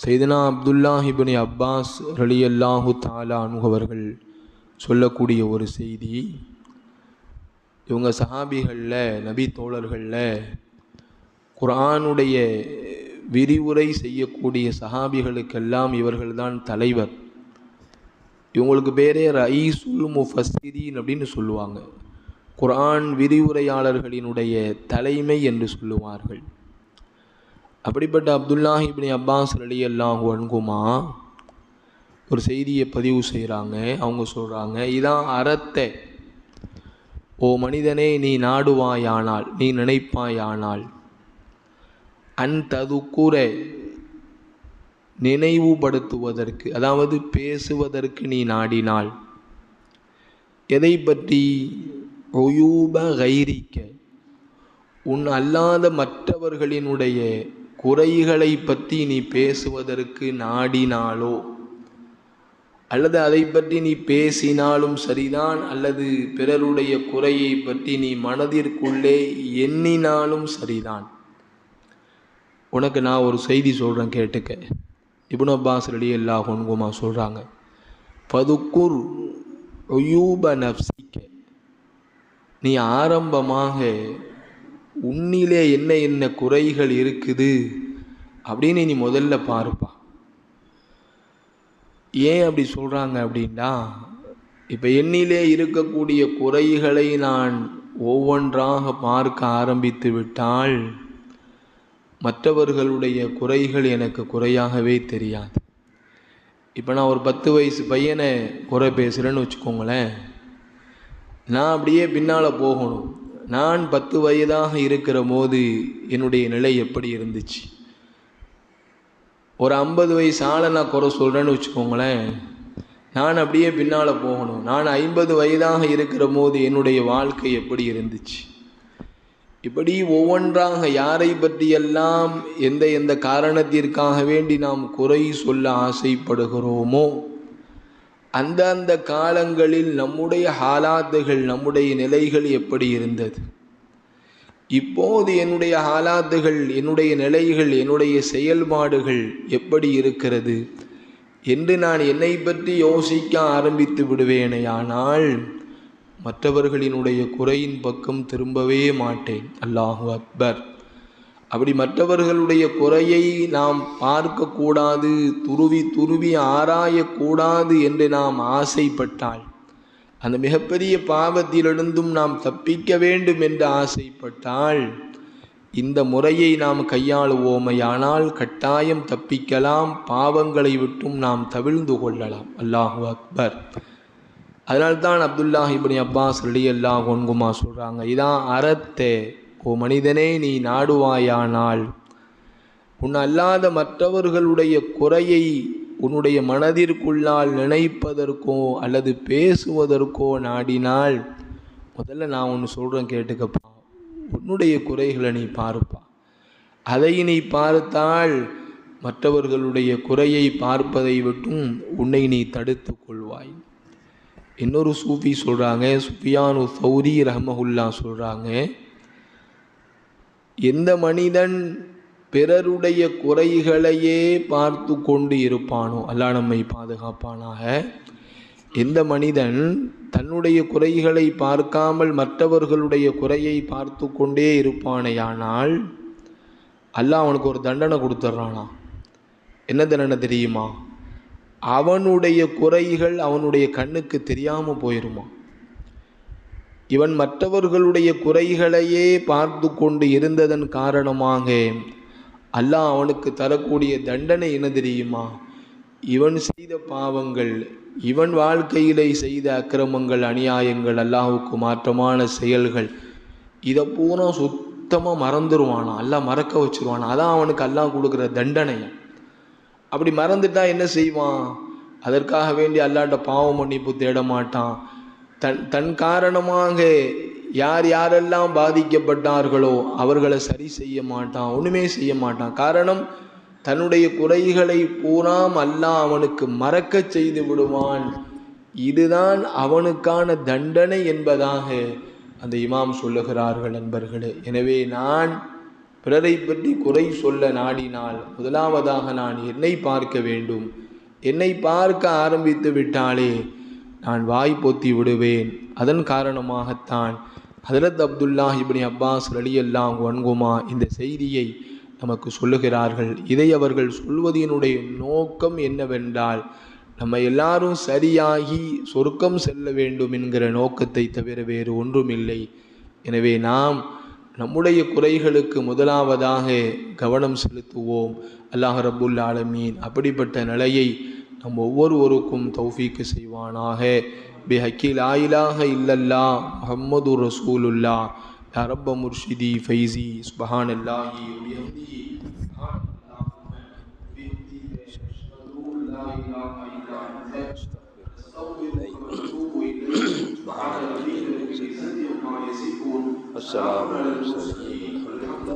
செய்தனா அப்துல்லாஹிபினி அப்பாஸ் ரலி அல்லாஹு தாலா அனுகவர்கள் சொல்லக்கூடிய ஒரு செய்தி இவங்க சஹாபிகளில் நபி தோழர்களில் குரானுடைய விரிவுரை செய்யக்கூடிய சஹாபிகளுக்கெல்லாம் இவர்கள்தான் தலைவர். இவங்களுக்கு பேரே ரயீசுல் முஃபஸ்ஸிரீன் அப்படின்னு சொல்லுவாங்க. குரான் விரிவுரையாளர்களினுடைய தலைமை என்று சொல்லுவார்கள். அப்படிப்பட்ட அப்துல்லா இப்னி அப்பாஸ் அலி அல்லாஹு அன்குமா ஒரு செய்தியை பதிவு செய்கிறாங்க அவங்க சொல்கிறாங்க இதான் அறத்தை ஓ மனிதனே நீ நாடுவாயானால் நீ நினைப்பாயானால் அன் ததுக்குற நினைவுபடுத்துவதற்கு அதாவது பேசுவதற்கு நீ நாடினால் எதை பற்றி? ஒயூப கைரிக்க உன் அல்லாத மற்றவர்களினுடைய குறைகளை பற்றி நீ பேசுவதற்கு நாடினாலோ? அல்லது அதை பற்றி நீ பேசினாலும் சரிதான்? அல்லது பிறருடைய குறையை பற்றி நீ மனதிற்குள்ளே எண்ணினாலும் சரிதான்? உனக்கு நான் ஒரு செய்தி சொல்கிறேன் கேட்டுக்க. இபுன் அப்பாஸ் ரெடி எல்லா ஹொன்குமா சொல்கிறாங்க பதுக்குர் ஒயூப நப்சிக்க நீ ஆரம்பமாக உன்னிலே என்ன என்ன குறைகள் இருக்குது? அப்படின்னு நீ முதல்ல பாருப்பா. ஏன் அப்படி சொல்கிறாங்க அப்படின்னா இப்போ என்னிலே இருக்கக்கூடிய குறைகளை நான் ஒவ்வொன்றாக பார்க்க ஆரம்பித்து விட்டால் மற்றவர்களுடைய குறைகள் எனக்கு குறையாகவே தெரியாது. இப்போ நான் ஒரு பத்து வயசு பையனை குறை பேசுகிறேன்னு வச்சுக்கோங்களேன். நான் அப்படியே பின்னால் போகணும். நான் பத்து வயதாக இருக்கிற போது என்னுடைய நிலை எப்படி இருந்துச்சு? ஒரு ஐம்பது வயசு ஆளை நான் குறை சொல்கிறேன்னு வச்சுக்கோங்களேன். நான் அப்படியே பின்னால் போகணும். நான் ஐம்பது வயதாக இருக்கிற போது என்னுடைய வாழ்க்கை எப்படி இருந்துச்சு? இப்படி ஒவ்வொன்றாக யாரை பற்றியெல்லாம் எந்த எந்த காரணத்திற்காக வேண்டி நாம் குறை சொல்ல ஆசைப்படுகிறோமோ அந்தந்த காலங்களில் நம்முடைய ஹாலாத்துகள் நம்முடைய நிலைகள் எப்படி இருந்தது? இப்போது என்னுடைய ஹாலாத்துகள் என்னுடைய நிலைகள் என்னுடைய செயல்பாடுகள் எப்படி இருக்கிறது? என்று நான் என்னை பற்றி யோசிக்க ஆரம்பித்து விடுவேனேயானால் மற்றவர்களினுடைய குறையின் பக்கம் திரும்பவே மாட்டேன். அல்லாஹு அக்பர். அப்படி மற்றவர்களுடைய குறையை நாம் பார்க்கக்கூடாது துருவி துருவி ஆராயக்கூடாது என்று நாம் ஆசைப்பட்டால் அந்த மிகப்பெரிய பாவத்திலிருந்தும் நாம் தப்பிக்க வேண்டும் என்று ஆசைப்பட்டால் இந்த முறையை நாம் கையாளுவோமையானால் கட்டாயம் தப்பிக்கலாம் பாவங்களை விட்டும் நாம் தவிழ்ந்து கொள்ளலாம். அல்லாஹு அக்பர். அதனால்தான் அப்துல்லாஹிபனி அப்பாஸ் ரெடி அல்லாஹ் ஒன்குமா சொல்கிறாங்க இதான் அறத்தே ஓ மனிதனே நீ நாடுவாயானால்? உன் அல்லாத மற்றவர்களுடைய குறையை உன்னுடைய மனதிற்குள்ளால் நினைப்பதற்கோ அல்லது பேசுவதற்கோ நாடினால் முதல்ல நான் ஒன்று சொல்கிறேன் கேட்டுக்கப்பா. உன்னுடைய குறைகளை நீ பார்ப்பா. அதை நீ பார்த்தால் மற்றவர்களுடைய குறையை பார்ப்பதை விட்டும் உன்னை நீ தடுத்து கொள்வாய். இன்னொரு சூஃபி சொல்கிறாங்க சுஃபியானு சௌரி ரஹமகுல்லா சொல்கிறாங்க எந்த மனிதன் பிறருடைய குறைகளையே பார்த்து கொண்டு இருப்பானோ? அல்லா நம்மை பாதுகாப்பானாக. எந்த மனிதன் தன்னுடைய குறைகளை பார்க்காமல் மற்றவர்களுடைய குறையை பார்த்து கொண்டே இருப்பானேயானால் அல்லாஹ் அவனுக்கு ஒரு தண்டனை கொடுத்துட்றானா? என்ன தண்டனை தெரியுமா? அவனுடைய குறைகள் அவனுடைய கண்ணுக்கு தெரியாமல் போயிருமா? இவன் மற்றவர்களுடைய குறைகளையே பார்த்து கொண்டு இருந்ததன் காரணமாக அல்லாஹ் அவனுக்கு தரக்கூடிய தண்டனை என்ன தெரியுமா? இவன் செய்த பாவங்கள் இவன் வாழ்க்கையிலே செய்த அக்கிரமங்கள் அநியாயங்கள் அல்லாஹுக்கு மாற்றமான செயல்கள் இதை பூரா சுத்தமாக மறந்துடுவானா அல்லாஹ் மறக்க வச்சிருவானா? அதான் அவனுக்கு அல்லாஹ் கொடுக்குற தண்டனை. அப்படி மறந்துட்டா என்ன செய்வான்? அதற்காக வேண்டி அல்லாட்ட பாவ மன்னிப்பு தேட மாட்டான் தன் தன் காரணமாக யார் யாரெல்லாம் பாதிக்கப்பட்டார்களோ அவர்களை சரி செய்ய மாட்டான் ஒன்றுமே செய்ய மாட்டான். காரணம் தன்னுடைய குறைகளை பூராம் அல்லாஹ் அவனுக்கு மறக்கச் செய்து விடுவான். இதுதான் அவனுக்கான தண்டனை என்பதாக அந்த இமாம் சொல்லுகிறார்கள் நண்பர்களே. எனவே நான் பிறரை பற்றி குறை சொல்ல நாடினால் முதலாவதாக நான் என்னை பார்க்க வேண்டும். என்னை பார்க்க ஆரம்பித்து விட்டாலே நான் வாய் போத்தி விடுவேன். அதன் காரணமாகத்தான் ஹதரத் அப்துல்லாஹ் இப்னி அப்பாஸ் ரலியல்லாஹு அன்குமா இந்த செய்தியை நமக்கு சொல்லுகிறார்கள். இதை அவர்கள் சொல்வதனுடைய நோக்கம் என்னவென்றால் நம்ம எல்லாரும் சரியாகி சொர்க்கம் செல்ல வேண்டும் என்கிற நோக்கத்தை தவிர வேறு ஒன்றுமில்லை. எனவே நாம் நம்முடைய குறைகளுக்கு முதலாவதாக கவனம் செலுத்துவோம். அல்லாஹ் ரபுல் ஆலமீன் அப்படிப்பட்ட நிலையை நம் ஒவ்வொருவருக்கும் தௌஃபீக்கு செய்வானாக பி ஹக்கீல் ஆயிலாக இல்லல்லா முஹம்மது ரசூலுல்லா யா ரப்ப முர்ஷிதி ஃபைசி சுபஹான் அல்லாஹி وبحمده سبحان اللهم وبحمده أشهد أن لا إله إلا أنت أستغفرك وأتوب إليك سبحان ربك رب العزة عما يصفون السلام على المرسلين الحمد